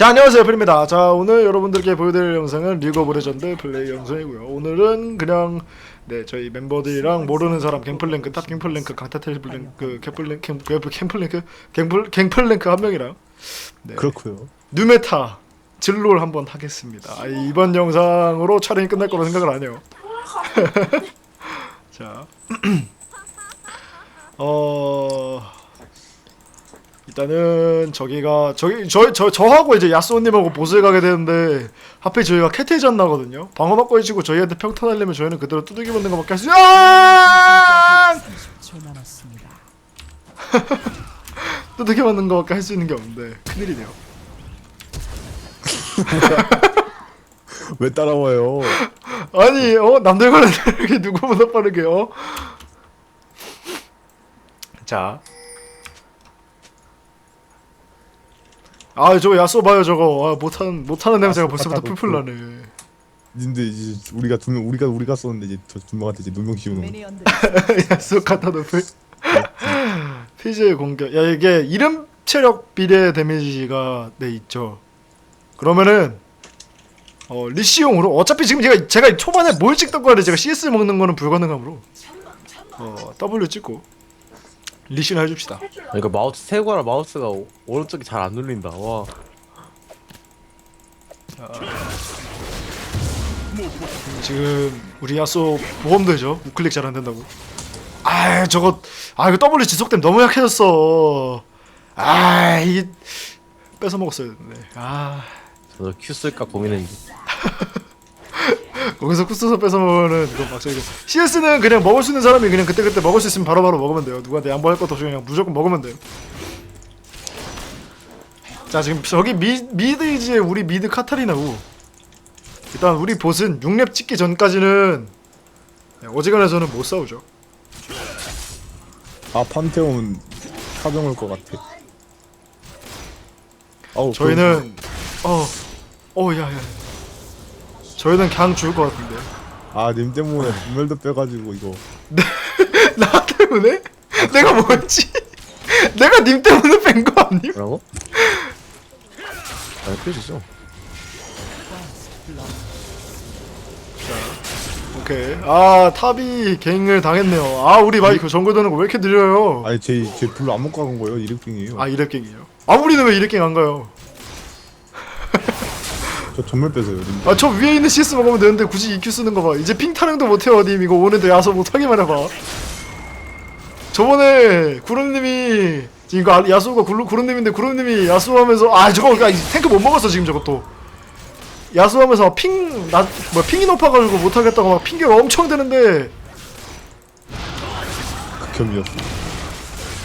자 안녕하세요. 프입니다. 자 오늘 여러분들께 보여드릴 영상은 리그 오브 레전드 플레이 영상이고요. 오늘은 그냥 네 저희 멤버들이랑 모르는 사람 갱플랭크 탑 갱플랭크 강타 텔 블랭크 갱플랭크 갱- 갱- 갱플랭크 갱플 갱플랭크 한 명이랑 네, 그렇고요. 뉴메타 진롤 한번 하겠습니다. 아, 이번 영상으로 촬영이 끝날 거라 생각을 안 해요. 자 어... 일단은 저기가 저기 저 저 저하고 이제 야스오님하고 보스에 가게 되는데 하필 저희가 캐테전 나거든요. 방어 받고 해지고 저희한테 평탄 하려면 저희는 그대로 두들기 맞는 거밖에 할 수. 아! 10초 남았습니다. 두들기 맞는 거밖에 할 수 있는 게 없는데 큰일이네요. 왜 따라와요? 아니 어 남들 과는 다르게 누구보다 빠르게 어. 자. 아 저거 야쏘 봐요 저거 아, 못하는 못하는 냄새가 벌써부터 풀풀. 나네. 근데 이제 우리가 두 명, 우리가 우리가 썼는데 이제 저두 명한테 이제 누명 씌우는. 거. 야쏘 갖다 놓고 피즈의 공격 야 이게 이름 체력 비례 데미지가 네 있죠. 그러면은 어 리시용으로 어차피 지금 제가 제가 초반에 뭘 찍던 거를 제가 CS 먹는 거는 불가능하므로 어 W 찍고 리시를 해줍시다. 아, 이거 마우스 세고라 마우스가 오, 오른쪽이 잘 안 눌린다. 와. 지금 우리 야쏘 모험되죠? 우클릭 잘 안 된다고. 아 저거 아 이거 W 지속되면 너무 약해졌어. 아 이게 뺏어 먹었어야 되는데. 아 저도 큐 쓸까 고민했는데. 거기서 쿠스서 뺏어 먹으면은 이거 막상 이거 CS는 그냥 먹을 수 있는 사람이 그냥 그때 그때 먹을 수 있으면 바로바로 먹으면 돼요. 누구한테 양보할 것도 없이 그냥 무조건 먹으면 돼요. 자 지금 저기 미 미드 이지에 우리 미드 카타리나고 일단 우리 보스는 6렙 찍기 전까지는 네, 어지간해서는 못 싸우죠. 아 판테온 사정 올것 같아. 아우 저희는 어, 어, 야, 야. 저희는 그냥 죽을 것 같은데. 아 님 때문에 분멸도 빼가지고 이거. 나 때문에? 내가 뭐였지? 내가 님 때문에 뺀 거 아님? 뭐라고? 아니 큐시죠. 오케이. 아 탑이 갱을 당했네요. 아 우리 마이크 정글 도는 거 왜 이렇게 느려요? 아니 제제 불로 안 먹고 간 거예요. 이륙빙이에요. 아 이랩갱이에요. 아 우리는 왜 이랩갱 안 가요? 저 전멸 빼서요. 님. 아 저 위에 있는 CS 먹으면 되는데 굳이 EQ 쓰는 거 봐. 이제 핑 타령도 못해요 님 이거 오늘도 야서 못하기만 해봐. 저번에 구름님이 이거 아- 야수가 구름, 구름님인데 구름님이 야수하면서 아 저거 야, 탱크 못 먹었어 지금 저것도. 야수하면서 핑나 뭐 핑이 높아가지고 못하겠다고 막 핑계가 엄청 되는데 극혐이었어.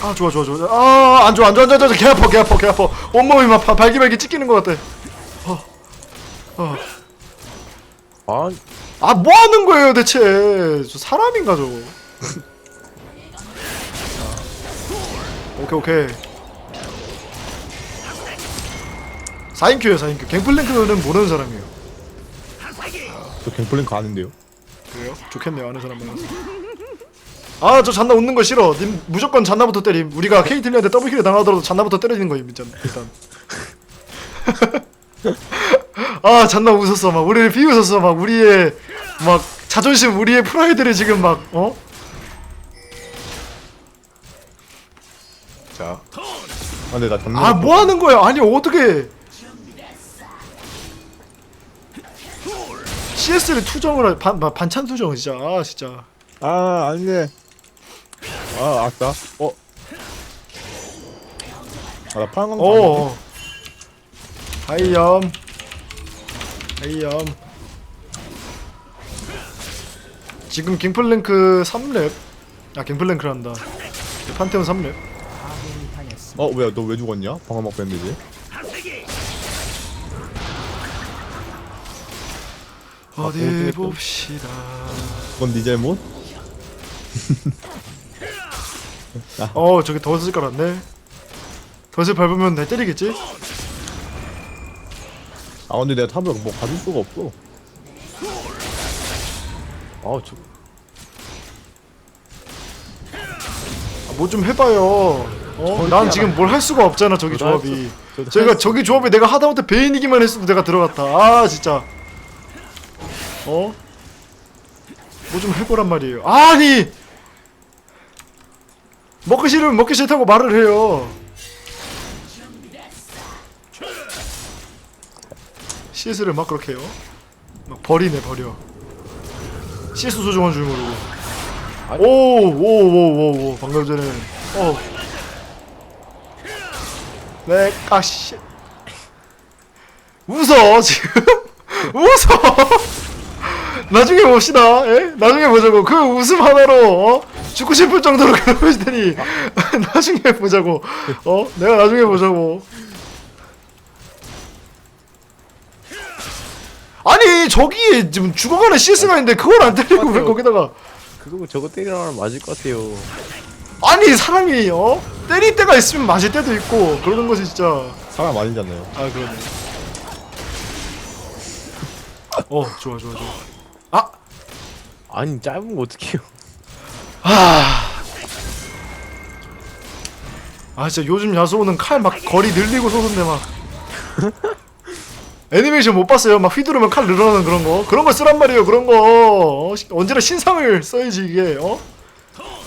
아 좋아 좋아 좋아 아안 좋아 안 좋아 안 좋아 안 좋아 개 아파 개 아파 개 아파 온몸이 막 바- 발기발기 찢기는 것 같아 아. 아 뭐 하는 거예요 대체? 저 사람인가 저거? 자, 오케이 오케이. 4인큐에요 4인큐. 갱플랭크는 모르는 사람이에요. 저 갱플랭크 아는데요. 그래요? 좋겠네요 아는 사람 만나서 아 저 잔나 웃는 거 싫어. 님 무조건 잔나부터 때림. 우리가 케이틀리한테 더블킬을 당하더라도 잔나부터 때리는 거임 일단 일단 아 잔나 웃었어 막 우리를 비웃었어 막 우리의 막 자존심 우리의 프라이드를 지금 막 어? 자. 아 근데 나 전멸. 아뭐 하는 거야 아니 어떻게 CS를 투정을 하- 반, 반- 반찬 투정 진짜 아 진짜 아 아니네. 아 아까 어. 아 나 파란 강. 어. 하이염. 하이염. 지금 갱플랭크 3렙. 아 갱플랭크란다. 판테온 3렙. 아군이 당했습니다. 어 뭐야 너 왜 죽었냐? 방어 막 뺐는데. 어디 어떻게 봅시다. 그건 네 잘못? 어 저기 덫을 깔았네. 덫을 밟으면 날 때리겠지? 아 근데 내가 탑을 뭐 가질 수가 없어. 아저 뭐 좀 해봐요. 어? 난 지금 뭘 할 수가 없잖아 저기 저도 할 조합이. 저도 저희가 저기 조합에 내가 하다못해 베인이기만 했어도 내가 들어갔다. 아 진짜. 어? 뭐 좀 해보란 말이에요. 아니 먹기 싫으면 먹기 싫다고 말을 해요. CS를 막 그렇게 해요. 막 버리네 버려. CS 소중한 줄 모르고. 오오오오오 방금 전에 어. 네, 아씨. 웃어 지금 웃어. 나중에 봅시다. 예? 나중에 보자고. 그 웃음 하나로 어? 죽고 싶을 정도로 괴롭힐 테니 나중에 보자고. 어? 내가 나중에 보자고. 아니 저기에 지금 죽어가는 CS가 있는데 그걸 안 때리고 왜. 거기다가 그거 저거 때리면 맞을 것 같아요. 아니 사람이 어 때릴 때가 있으면 맞을 때도 있고 그러는 거지 진짜. 사람 아니잖아요. 아 그러네. 어 좋아 좋아 좋아. 아 아니 짧은 거 어떡해요? 아 진짜 요즘 야수호는 칼 막 거리 늘리고 쏘는데 막 애니메이션 못 봤어요. 막 휘두르면 칼 늘어나는 그런 거. 그런 거 쓰란 말이에요 그런 거. 어? 시- 언제나 신상을 써야지 이게 어?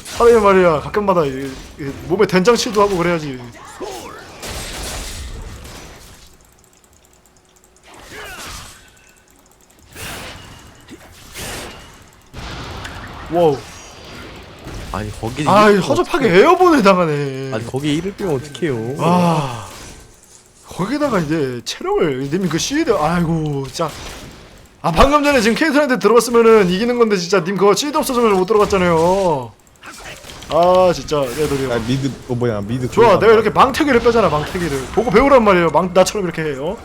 사람이 말이야. 가끔마다 이, 이 몸에 된장치도 하고 그래야지. 와우. 아니 거기 아 허접하게 에어본을 당하네. 아니 거기에 이를 빼면 어떡해요? 아 거기다가 이제 체력을 님이 그 시드 아이고 진짜 아 방금 전에 지금 케이트한테 들어갔으면은 이기는 건데 진짜 님 그거 시드 없어서 못 들어갔잖아요 아 진짜 내아 미드 어 뭐냐 미드. 좋아 내가 이렇게 망태기를 빼잖아 망태기를 보고 배우란 말이에요 망 나처럼 이렇게 해요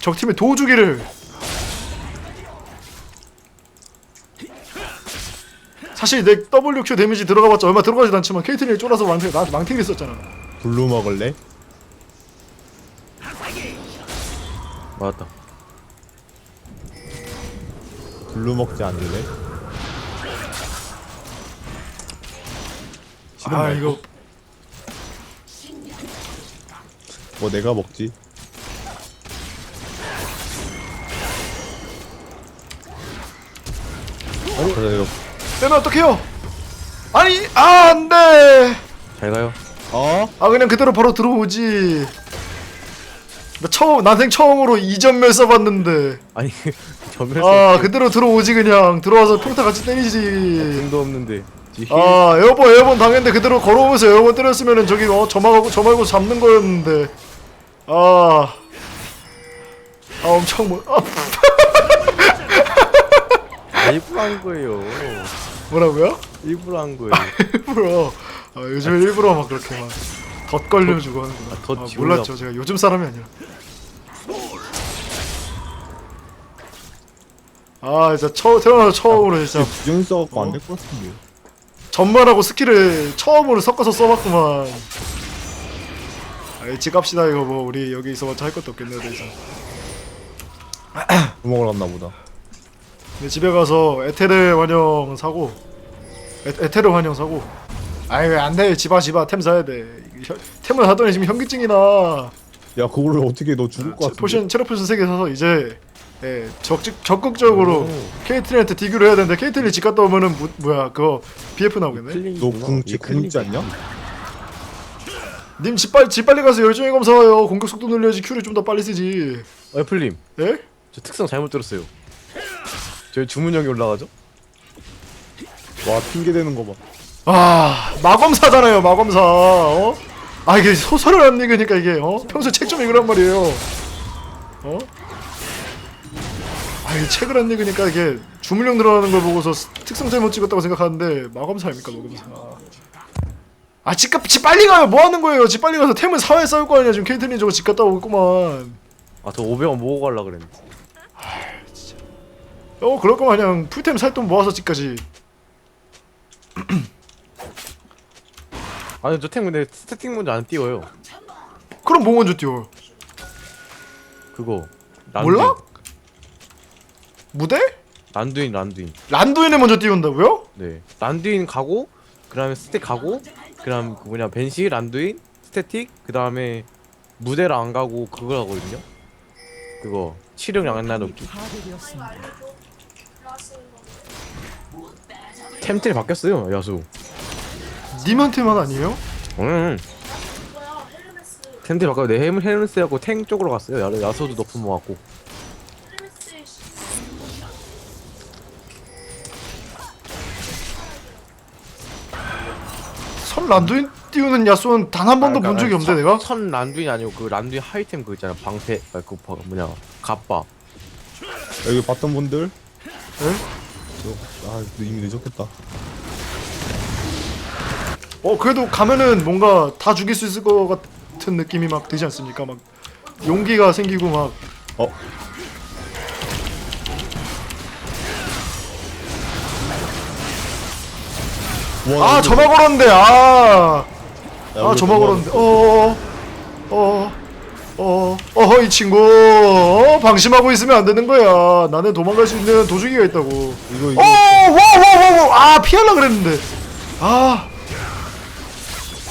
적팀의 도주기를 사실 내 WQ 데미지 들어가봤자 얼마 들어가지도 않지만 케이트를 쫄아서 망태, 나한테 망태기 썼잖아 블루 먹을래? 맞다. 블루 먹지 않을래? 싫은 아. 이거 뭐 내가 먹지. 아니 그래 이거 빼면 어떡해요? 아니 아 안 돼 잘 가요. 어? 아 그냥 그대로 바로 들어오지 나 처음 난생 처음으로 이전멸 써봤는데. 아니 전멸 아 그대로 들어오지 그냥. 들어와서 평타 같이 때리지. 등도 없는데. 아 에어본 에어본 당했는데 그대로 걸어오면서 에어본 때렸으면은 저기 어 저말고 저말고 잡는 거였는데. 아, 아 엄청 뭐 아, 아, 일부러 한 거예요. 뭐라고요? 일부러 한 거예요. 일부러. 아, 요즘 일부러 막 그렇게 막 덧 걸려주고 하는구나. 아, 덧 아. 몰랐죠. 제가 요즘 사람이 아니라 아 진짜 처, 태어나서 처음으로 진짜 부정 써갖고 어? 안될 것 같은데. 전말하고 스킬을 처음으로 섞어서 써봤구만 아 일찍 갑시다 이거 뭐 우리 여기 있어봤자 할 것도 없겠네 더 이상 물 먹으러 갔나 보다. 근데 집에 가서 에테르 환영 사고 에, 에테르 환영 사고 아이 왜 안돼 집아 집아 템 사야 돼 혀- 템을 사더니 지금 현기증이 나 야 그거를 어떻게 너 죽을 것 체- 같은데. 포션 체력 포션 3개 사서 이제 예, 적극, 적극적으로 오. 케이틀린한테 디교를 해야 되는데 케이틀린 집 갔다 오면은 뭐, 뭐야 그거 BF 나오겠네 클릭이구나. 너궁 이게 궁지 클릭이야. 않냐? 님 집 빨리 집 빨리 가서 열정의 검사 와요 공격 속도 늘려야지 큐를 좀 더 빨리 쓰지 어, 애플님, 예? 저 특성 잘못 들었어요. 저희 주문형이 올라가죠? 와 핑계 대는 거 봐. 아 마검사잖아요 마검사 어? 아 이게 소설을 안 읽으니까 이게 어? 평소 책 좀 읽으란 말이에요 어? 아 책을 안 읽으니까 이게 주문력 늘어나는 걸 보고서 스- 특성 잘못 찍었다고 생각하는데 마검사 아닙니까 마검사 아 집값 집 빨리 가요 뭐 하는 거예요 집 빨리 가서 템을 사회 싸울 거 아니야 지금 케이틀린 저거 집 갔다 오고 있구만 아, 저 500원 모으고 가려 그랬는데. 어 그럴 거면 그냥 풀템 살 돈 모아서 집까지 아니, 저탱 근데 스태팅 문제 안 띄워요. 그럼 뭐 먼저 뛰어 그거. 몰라? 무대? 란두인, 란두인. 란도인에 먼저 띄운다고요? 네. 란두인 가고, 그 다음에 스택 가고, 그 다음 그 뭐냐, 벤시, 란두인, 스태틱, 그 다음에 무대를 안 가고 그걸 하거든요. 그거 치룡 양날 높기. 템틀이 바뀌었어요 야수. 님한테만 아니에요? 응. 템틀이 바뀌어 내 헬- 헬멧스하고 탱 쪽으로 갔어요. 야, 야수도 높은 거 같고. 선 란두인 띄우는 야쏘는 단 한 번도 본 적이 없는데 내가? 선 란두인 아니고 그 란두인 하이템 그거 있잖아. 방패 아, 그 바- 뭐냐. 갑바. 여기 봤던 분들? 에? 저, 아 이미 늦었겠다. 어 그래도 가면은 뭔가 다 죽일 수 있을 것 같은 느낌이 막 들지 않습니까? 막 용기가 생기고 막. 어 아, 저만 걸었는데, 아, 야, 아, 우리 저만 걸었는데, 어, 어, 어, 어, 이 친구, 어, 방심하고 있으면 안 되는 거야. 나는 도망갈 수 있는 도주기가 있다고. 이거 어, 이거. 와, 와, 와, 와, 아, 피하려 그랬는데, 아,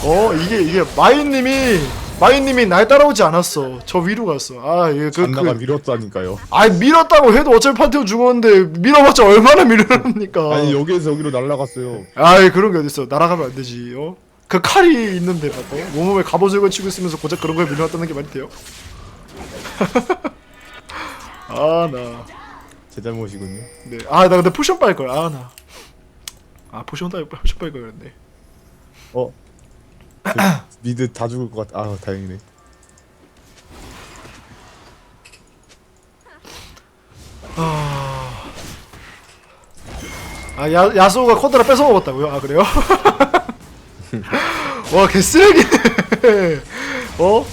어, 이게 이게 마인님이 마인님이 날 따라오지 않았어. 저 위로 갔어. 아, 이게 그, 잔나가 그, 밀었다니까요 아, 밀었다고 해도 어차피 판테온 죽었는데 밀어봤자 얼마나 밀려납니까? 아니 여기에서 여기로 날아갔어요 아이 그런 게 어딨어 날아가면 안 되지 어? 그 칼이 있는데 막 어? 몸몸에 갑옷을 걸치고 있으면서 고작 그런 걸 밀어왔다는 게 말이 돼요? 아 나 제 잘못이군요 네. 아 나 근데 포션 빨걸 아 나 아 포션 따 포션 빨걸 그랬네 어 그, 미드 다 죽을 것 같아 아 다행이네 아 야, 야수가 코드라 뺏어 먹었다고요? 아 그래요? 와 개쓰레기네 어?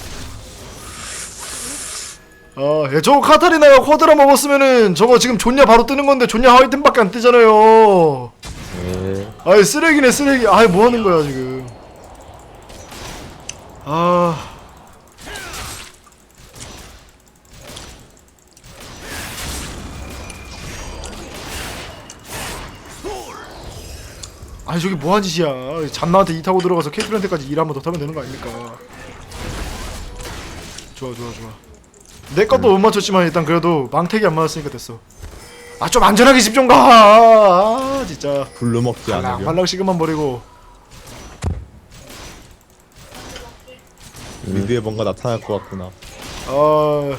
아, 야, 저거 카타리나가 쿼드라 먹었으면은 저거 지금 존냐 바로 뜨는 건데 존냐 하이템밖에 안 뜨잖아요. 네. 아이 쓰레기네 쓰레기. 아이 뭐 하는 거야 지금? 아. 아니 저기 뭐한 짓이야? 잔나한테 이 타고 들어가서 케이틀한테까지 일 한번 더 타면 되는 거 아닙니까? 좋아 좋아 좋아. 내 것도 못 맞췄지만 일단 그래도 망태기 안 맞았으니까 됐어. 아 좀 안전하게 집 좀 가. 아 진짜. 불러 먹지 발랑 않으려 발랑 시그만 버리고. 미드에 뭔가 나타날 것 같구나 아.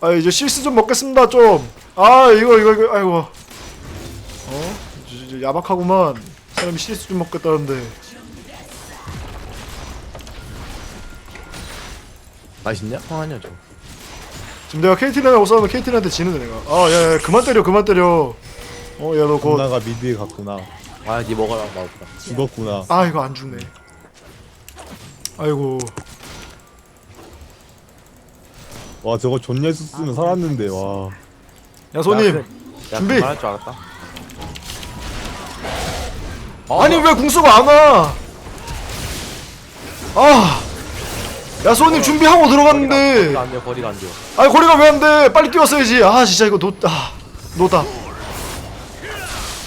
아 이제 실수 좀 먹겠습니다 좀. 아 이거 이거 이거 아이고. 어? 저, 저, 저 야박하구만. 사람이 실수 좀 먹겠다는데. 맛있냐? 황하냐 저. 지금 내가 케이틀린하고 싸우면 케이틀린한테 지는데 내가. 아 야 야 그만 때려 그만 때려. 어야너 곧. 잔나가 미드에 갔구나 아니 먹어라 나보다. 죽었구나 아 이거 안 죽네. 아이고. 와 저거 존 예수 쓰면 살았는데 와 야 손님. 야, 준비! 그만할 줄 알았다. 아니 왜 궁수가 안 와? 아. 야 손님 준비하고 들어갔는데. 거리가 안 돼요. 거리가 안 돼요. 아니 거리가 왜 안 돼? 빨리 뛰었어야지. 아 진짜 이거 노 아, 노답.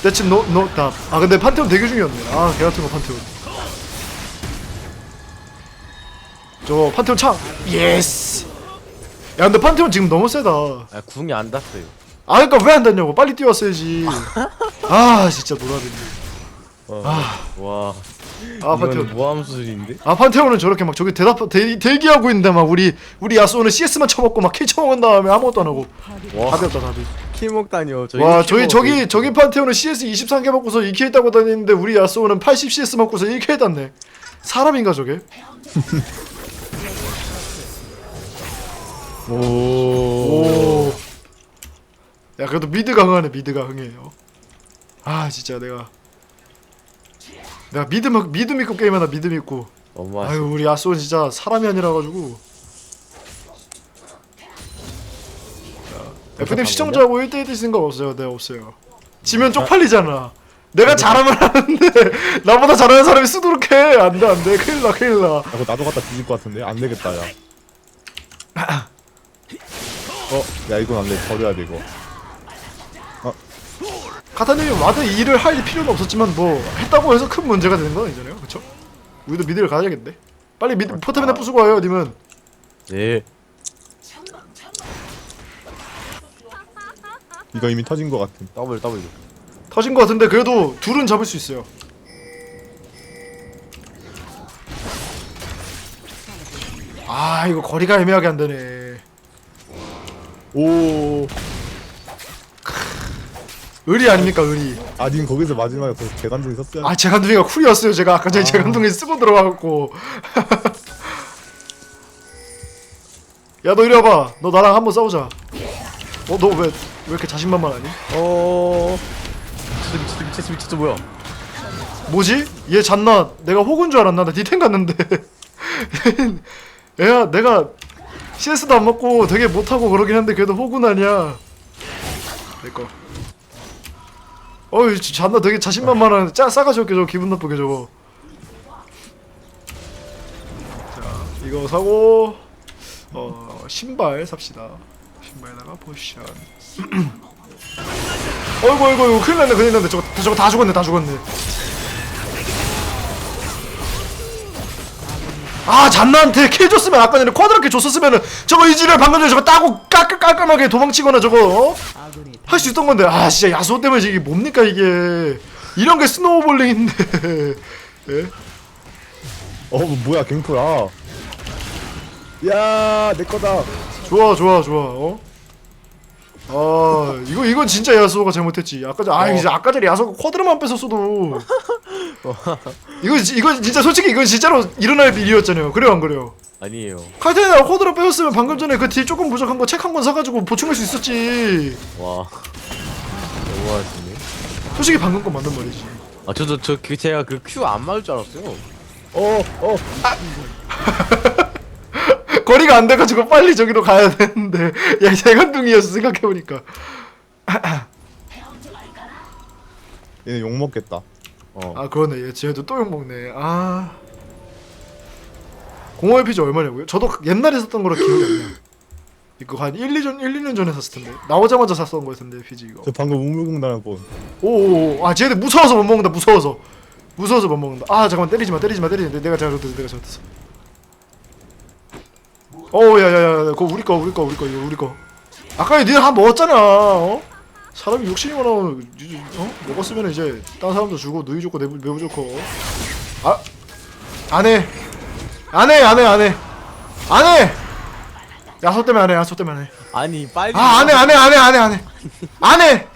대체 노 노답. 아 근데 판테온 되게 중요했네. 아개 같은 거 판테온. 저 판테온 창. 예스. 야 근데 판테온 지금 너무 세다. 아, 궁이 안 닿았어요. 아 그니까 왜 안 닿냐고. 빨리 뛰었어야지. 아 진짜 노답이네. 아, 와. 아 이거는 판테온. 모함 수준인데? 아 판테온은 저렇게 막 저기 대답 대, 대기하고 있는데 막 우리 우리 야스오는 CS만 쳐먹고 막 킬 쳐먹은 다음에 아무것도 안 하고 와. 답이 없다 답이. 킬 먹다니요. 저희 와킬 저기 먹- 저기 저기 판테온은 CS 23개 먹고서 2킬 따고 다니는데 우리 야스오는 80 CS 먹고서 1킬 땄네 사람인가 저게? 오, 오. 야 그래도 미드가 흥하네 미드가 흥해요. 아 진짜 내가. 내가 미드 막 미드 믿고 게임하나 미드 믿고. 너무 아유. 우리 야스오는 진짜 사람이 아니라 가지고. F님 시청자하고 1대1 생각 없어요? 네 없어요. 지면 쪽팔리잖아. 내가 잘하면 하는데 나보다 잘하는 사람이 쓰도록 해. 안돼 안돼. 큰일 나 큰일 나. 야, 그거 나도 갖다 뒤질 것 같은데? 안 되겠다 야. 어, 야 이건 안돼 버려야 돼 이거. 카타님이 와드 일을 할 필요는 없었지만 뭐 했다고 해서 큰 문제가 되는 건 아니잖아요 그쵸? 우리도 미드를 가야겠네 빨리 미, 포탑이나 부수고 와요 님은 예. 이거 이미 터진 거 같은. 더블 더블. 터진 것 같은데 그래도 둘은 잡을 수 있어요 아 이거 거리가 애매하게 안 되네 오. 의리 아닙니까 의리 아, 님 거기서 마지막에 그 대관중이 섰어요. 아 재간둥이가 쿨이었어요 제가 아까 전에 재간둥이 쓰고 들어가갖고 야 너 이리 와봐 너 나랑 한번 싸우자 어 너 왜 왜 이렇게 자신만만하니? 어. 진짜 미쳤어 미쳤어 미쳤어 뭐야? 뭐지? 얘 잤나? 내가 호구인 줄 알았나? 나 디텐 갔는데 얘야 내가 CS도 안 먹고 되게 못하고 그러긴 한데 그래도 호구는 아니야. 내꺼 어이 잤나 되게 자신만만한 짜 싸가지 없게 저거 기분 나쁘게 저거. 자 이거 사고 어 신발 삽시다. 신발에다가 포션. 어이구 어이구. 큰일 났네 큰일 났네. 저거 저거 다 죽었네 다 죽었네 아 잔나한테 킬 줬으면 아까 전에 쿼드라킬 줬었으면은 저거 이지를 방금 전에 저거 따고 깔끔 깔끔하게 도망치거나 저거 아군이 할수 있던 건데 아 진짜 야수 때문에 이게 뭡니까 이게 이런 게 스노우볼링인데 예? 어, 뭐, 뭐야, 갱플, 아. 야, 내 거다. 좋아 좋아 좋아 어? 아 이거 이건 진짜 야수가 잘못했지 아까 전아 이제 아까 전에 야수가 쿼드라만 뺏었어도 이거 지- 이거 진짜 솔직히 이건 진짜로 일어날 일이었잖아요 그래요 안 그래요 아니에요. 칼텐이나 쿼드라 빼었으면 방금 전에 그 딜 조금 부족한 거 책 한 권 사가지고 보충할 수 있었지 와. 너무하시네. 솔직히 방금 건 맞는 말이지 아 저도 저그 제가 그 큐 안 맞을 줄 알았어요. 어, 어. 거리가 안 돼가지고 빨리 저기로 가야 되는데 야 대간둥이였어 생각해보니까 얘네 욕 먹겠다. 어. 아 그러네. 얘 쟤도 또 욕먹네. 아. 공허의 피지 얼마냐고요? 저도 옛날에 샀던 거라 기억이 안 나요. 이거 한 1, 2전, 1, 2년 전에 샀을 텐데. 나오자마자 샀던 거였는데 피지 이거. 저 방금 우물공 당할 뻔. 오오오. 아 쟤네 무서워서 못 먹는다. 무서워서. 무서워서 못 먹는다. 아 잠깐만. 때리지마 때리지마 때리지마. 내가 잘못했어 내가 잘못했어 어우 야야야. 그거 우리 거 우리 거 우리 거 이거 우리 거. 아까 니네 한 먹었잖아 어? 사람이 욕심이 많아 이제, 어? 먹었으면 이제 딴 사람도 주고 누이 좋고 내부 매부 좋고 아 안해 안해 안해 안해 안해 야소 때문에 안해 야소 때문에 안해 아니 빨리. 아 안해 안해 안해 안해 안해 안해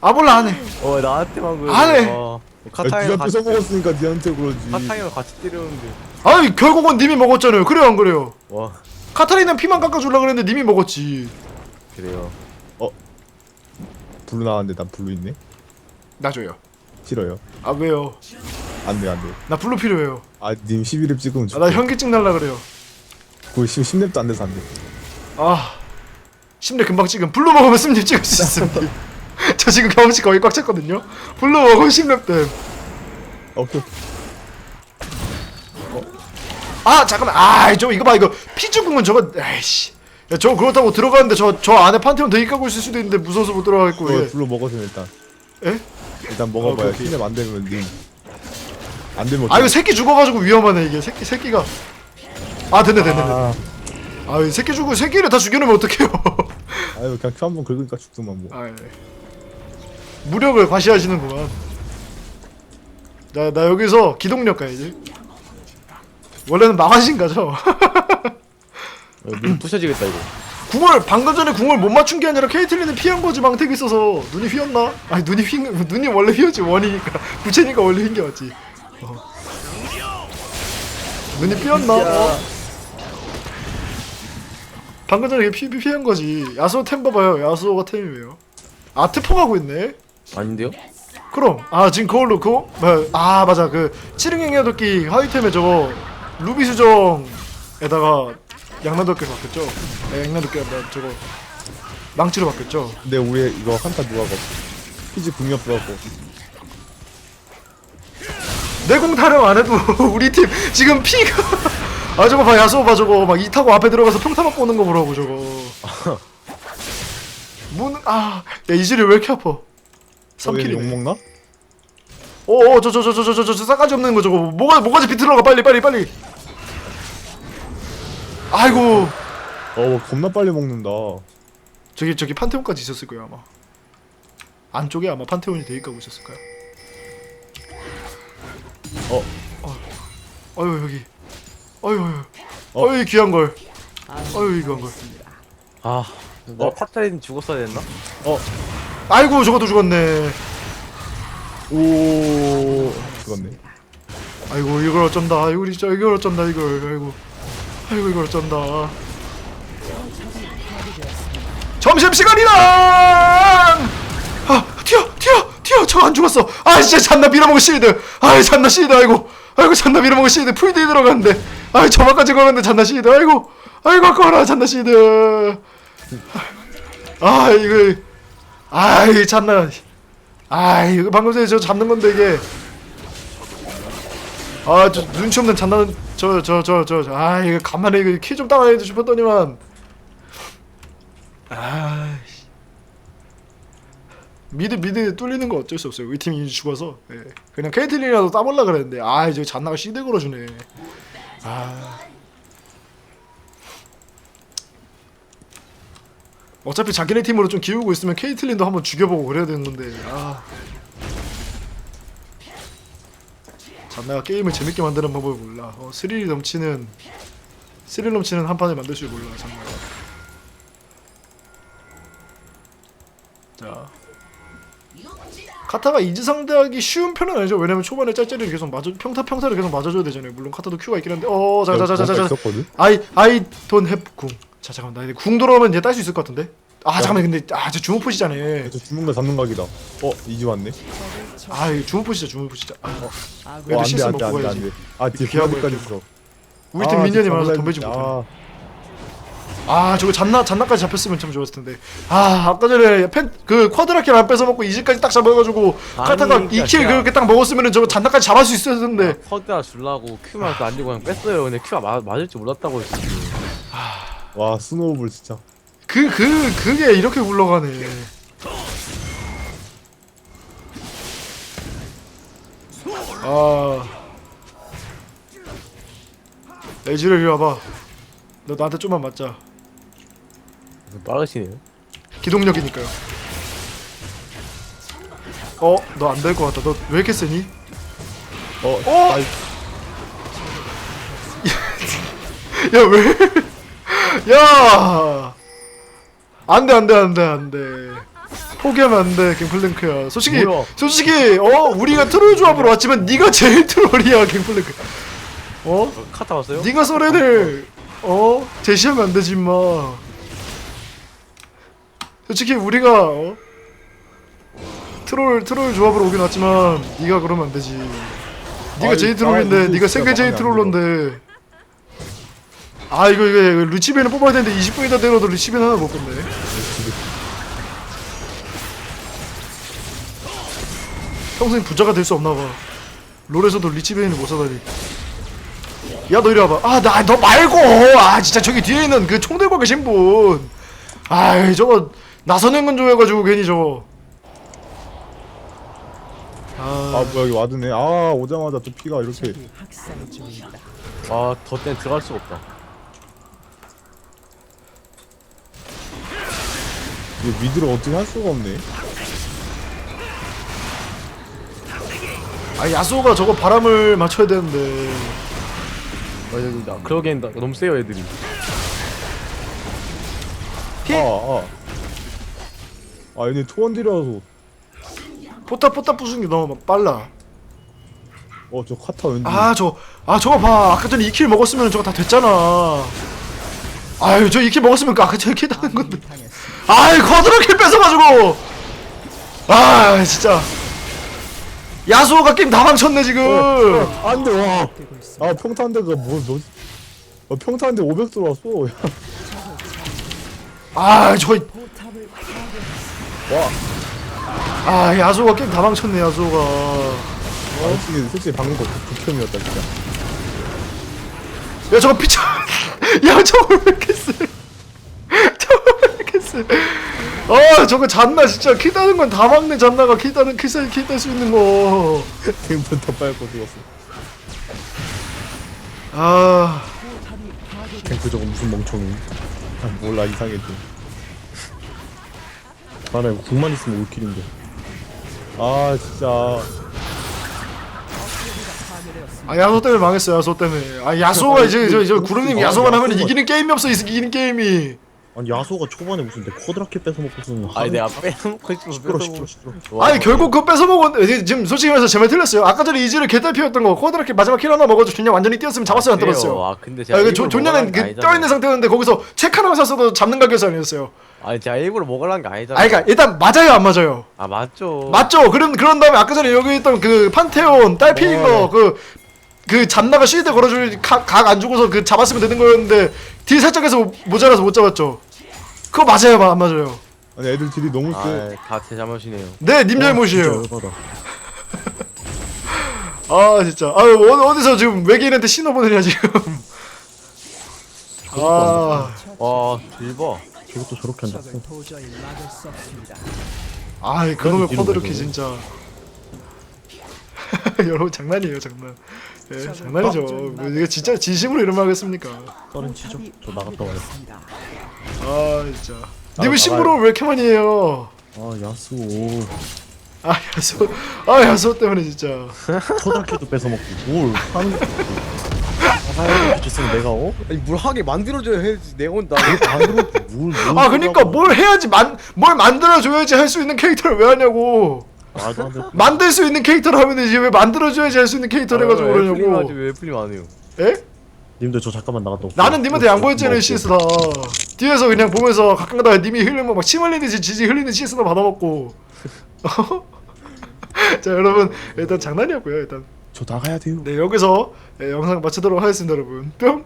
아 몰라 안해 어 나한테만 그래. 안 해. 어. 야, 카타이랑 니가 같이 뺏어 먹었으니까 니한테 그러지. 카타이랑 같이 때렸는데. 아니 결국은 님이 먹었잖아요 그래요 안 그래요 와 카타리는 피만 깎아주려 그랬는데 님이 먹었지 그래요. 블루 나왔는데 난 블루 있네? 놔줘요 싫어요. 아 왜요 안 돼, 안 돼. 나 블루 필요해요 아, 님 11렙 찍으면 아. 나 현기증 날라 그래요 10, 10렙도 안 돼서 안 돼. 아 심내 금방 찍음 블루 먹으면 스님 찍을 수 있습니다 저 지금 경험치 거의 꽉 찼거든요 블루 먹으면 10렙 됨 오케이. 아 잠깐만 아저 이거 봐 이거 피죽으면 저거 아이씨 야, 저 그렇다고 들어가는데 저 저 안에 판테온 되게 까고 있을 수도 있는데 무서워서 못 들어가겠고 그거 예. 블루 먹어서 일단. 에? 일단 먹어봐야 오케이, 오케이. 10렙 안 되면 님. 안 되면 아 이거 새끼 죽어가지고 위험하네 이게 새끼 새끼가 아 됐네 됐네 됐네 아, 아이 새끼 죽고 새끼를 다 죽여놓으면 어떡해요 아유 그냥 큐 한 번 긁으니까 죽더만 뭐. 아, 예. 무력을 과시하시는구만 나, 나 여기서 기동력 가야지 원래는 망하신 거죠 어, 눈 부셔지겠다 이거. 궁을 방금 전에 궁을 못 맞춘 게 아니라 케이틀린은 피한 거지 망태기 있어서 눈이 휘었나? 아니 눈이 휘 눈이 원래 휘었지 원이니까 부채니까 원래 휜게 맞지 어. 눈이 삐었나? 어? 방금 전에 피, 피, 피한 거지 야수호 템 봐봐요 야수호가 템이에요 아 트포 가고 있네 아닌데요? 그럼 아 지금 그걸로 그거 뭐, 아 맞아 그 칠흥행야 도끼 하이템에 저거 루비 수정에다가 양나도끼 바뀌었죠 네, 양나도끼 뭐 저거 망치로 바뀌었죠 근데 우리 이거 한타 누가 거 피지 궁이 없어갖고 내공 타령 안 해도 우리 팀 지금 피가 아 저거 봐 야수호 봐 저거 막 이 타고 앞에 들어가서 평타 맞고 오는 거 보라고 저거 문아야 이질이 왜 이렇게 아파 어, 얘 3킬이네 욕먹나? 어어 저저 저 저 저 저 싸가지 없는 거 저거 뭐가 뭐가지 비틀어가 빨리 빨리 빨리 아이고 어 겁나 빨리 먹는다. 저기 저기 판테온까지 있었을 거예요 아마 안쪽에 아마 판테온이 대기하고 있었을 거야 어. 어휴 여기 어휴 어휴 어. 어휴 귀한 걸 어휴 이거 한 걸. 아, 나 어. 카타린 죽었어야 됐나? 아이고 저것도 죽었네 오 죽었네. 아이고 이걸 어쩐다 이거 진짜 이걸 어쩐다 이걸 아이고 아이고 이걸 어쩐다. 점심시간이다! 아 튀어 튀어 튀어! 저 안 죽었어. 아 진짜 잔나 밀어먹은 시드 아이 잔나 시드 아이고. 아이고 잔나 밀어먹은 시드 풀데이 들어갔는데. 아이 저만까지 걸었는데 잔나 시드 아이고 아이고 아까워라 잔나 시드 아 이거. 아이 잔나. 아 이거 방금 전에 저 잡는 건데 이게. 아저 눈치 없는 장난 저 저 저 저 아 이거 간만에 이거 키 좀 따라야 돼 싶었더니만. 아 미드 미드 뚫리는 거 어쩔 수 없어요. 우리 팀이 죽어서. 예. 그냥 케이틀린이라도 따볼라 그랬는데 아 이제 잔나가 시대 걸어주네. 아. 어차피 자기네 팀으로 좀 기우고 있으면 케이틀린도 한번 죽여보고 그래야 되는 건데. 아 잔나가 게임을 재밌게 만드는 방법을 몰라. 어, 스릴이 넘치는 스릴 넘치는 한 판을 만들 줄 몰라 잔나가. 자, 카타가 이즈 상대하기 쉬운 편은 아니죠. 왜냐면 초반에 짤짤이를 계속 맞아 평타 평타를 계속 맞아줘야 되잖아요. 물론 카타도 큐가 있긴 한데, 어, 자자자자자, 있었거든. 아이 아이 돈햅 궁. 자 잠깐만 나 이제 궁 돌아오면 이제 딸 수 있을 것 같은데. 아 잠깐만 근데 아저 주먹 푸시잖아요. 저거 잡는 각이다. 어 이지 왔네. 아 이거 주먹 푸시자 주먹 푸시자. 아, 어 안돼 실수 안돼 먹고 안돼 가야지. 안돼. 아 뒤에 이렇게. 있어. 우리 팀 아, 진짜 많아서 잡아야지. 덤배지 못해. 아, 아 저거 잔나 잔나까지 잡혔으면 참 좋았을 텐데 아 아까 전에 펜그 쿼드라킬 안 뺏어 먹고 이즈까지 딱 잡아가지고 아니, 카타가 그러니까 2킬 그냥- 그렇게 딱 먹었으면은 저거 잔나까지 잡을 수 있었을 텐데 커드라 주려고 큐만 안 주고 그냥 뺐어요. 근데 큐가 맞, 맞을 줄 몰랐다고 했지. 와 스노우볼 진짜. 그 그 그, 게 이렇게 굴러가네 아 에이지를 이리 와봐 너 나한테 좀만 맞자 빠르시네요. 기동력이니까요 어? 너 안 될 것 같다 너 왜 이렇게 세니? 어. 어? 아이, 야 왜? 야 안돼 안돼 안돼 안돼 포기하면 안 돼 갱플랭크야. 솔직히 뭐야? 솔직히 어? 우리가 트롤 조합으로 왔지만 네가 제일 트롤이야 갱플랭크. 어? 어, 카타 왔어요? 네가 소렌을 어? 제시하면 안 되지 임마. 솔직히 우리가 어? 트롤 트롤 조합으로 오긴 왔지만 네가 그러면 안 되지. 네가 아이, 제일 트롤인데 아이, 네가 생계 제일 마음에 안 트롤러인데. 아 이거 이거 이거 루치벤을 뽑아야 되는데 20분이다 때려도 루치벤 하나 못 뽑네 평생 부자가 될 수 없나 봐 롤에서도 리치벤을 못 사다니 야 너 이리 와봐 아 나 너 말고 아 진짜 저기 뒤에 있는 그 총 들고 계신 분 아이 저거 나선행 건 좋아해가지고 괜히 저거 아 아 뭐야 여기 와드네. 아 오자마자 또 피가 이렇게. 아, 덧땐 들어갈 수가 없다. 이거 미드를 어떻게 할 수가 없네. 아 야수가 저거 바람을 맞춰야 되는데 아, 여기 나 그러기엔 나- 너무 세요 애들이. 피! 아 아. 아 얘네 투원딜이라서. 포탑 포탑 부수는 게 너무 막 빨라 어저 카타 왠지. 아 저 아 저거 봐 아까 전에 2킬 먹었으면 저거 다 됐잖아 아유 저 2킬 먹었으면 그 아까 전에 킬 다는 건데. 아이 쿼드로 킬 뺏어가지고 아 진짜 야수가 게임 다 망쳤네 지금 안돼 와. 되고 있습니다. 아 평타한데가 뭐 뭐. 어, 평타한데 500 들어왔어. 아저 포탑을 와. 아 야수가 게임 다 망쳤네 야수가 아, 솔직히 솔직히 방금 거 극- 극혐이었다 진짜. 야 저거 피쳐 야 저거 왜 이렇게 세 저거 왜 이렇게 세 아 저거 잔나 진짜 키 따는 건 다 막네 잔나가 키 따는 키딸수 있는 거. 지금부터 빨고 죽었어. 아, 탱크 저거 무슨 멍청이. 아, 몰라 이상해 좀 아나 이거 국만 있으면 올킬인데. 아 진짜. 아 야소 때문에 망했어 야소 때문에. 아 야소가 이제 저, 저 구름님 아, 야소만 하면 이기는 게임이 없어 이- 이기는 게임이 아니 야소가 초반에 무슨 내 쿼드라켓 뺏어먹고서는 아니 내가 빼먹고 싶어서 시끄러 뺏어먹- 시끄러 시끄러 아니 결국 그거 뺏어 먹은 지금 솔직히 말해서 제말 틀렸어요. 아까 전에 이즈를 개딸피였던 거 코드라켓 마지막 킬 하나 먹어도 존냐 완전히 뛰었으면 잡았어요 안. 떨었어요? 아 근데 제가 아 이거 일부러 존냐는 게그 아니잖아요. 떠있는 상태였는데 거기서 책 하나만 샀어도 잡는 가격이 아니었어요. 아니 제가 일부러 먹으려는 게 아니잖아 아 그니까 일단 맞아요 안 맞아요? 아 맞죠. 맞죠. 그럼 그런 다음에 아까 전에 여기 있던 그 판테온 딸피인 어, 거그 그 잡나가 쉴드 걸어줄 각안 주고서 그 잡았으면 되는 거였는데 딜 살짝 해서 모자라서 못 잡았죠. 그거 맞아요 안 맞아요. 아니 애들 딜이 너무 세. 아다제 잘못이네요. 네님 와, 잘못이에요. 진짜 열받아. 아 진짜. 아유 어, 어디서 지금 외계인한테 신호 보내냐 지금. 아, 와 딜버 저것도 저렇게 한다 도저히 막을 수 없습니다. 아 그놈의 가죠. 진짜 여러분 장난이에요 장난 예 장난이죠. 뭐 이게 진짜 진심으로 이런 말 하겠습니까? 썰은 치죠? 저 나갔다 와요. 아 진짜. 아, 님은 심부름 왜 이렇게 많이 해요? 아 야수. 아 야수. 아 야수 때문에 진짜. 쿼드라켓도 뺏어 먹고 뭘 하는 거야? 사연을 줬으면 내가 어? 아니 물 하게 만들어줘야 해야지. 내가 온다 만들어 뭘, 뭘아 그니까 뭘 해야지 만 뭘 만들어줘야지 할 수 있는 캐릭터를 왜 하냐고 말도 안 돼. 만들 수 있는 캐릭터를 하면 되지 왜 만들어줘야지 할 수 있는 캐릭터를 해가지고 하지 그러냐고. 왜 애플님 안 해요. 에? 님들 저 잠깐만 나갔다 올게요. 나는 님한테 어, 양보했잖아요 뭐, CS다. 뒤에서 그냥 보면서 가끔 가다가 님이 흘리면 막침 흘리듯이 지지 흘리는 CS나 받아먹고. 자 여러분 일단 장난이었고요 일단. 저 나가야 돼요. 네 여기서 네, 영상 마치도록 하겠습니다 여러분. 뿅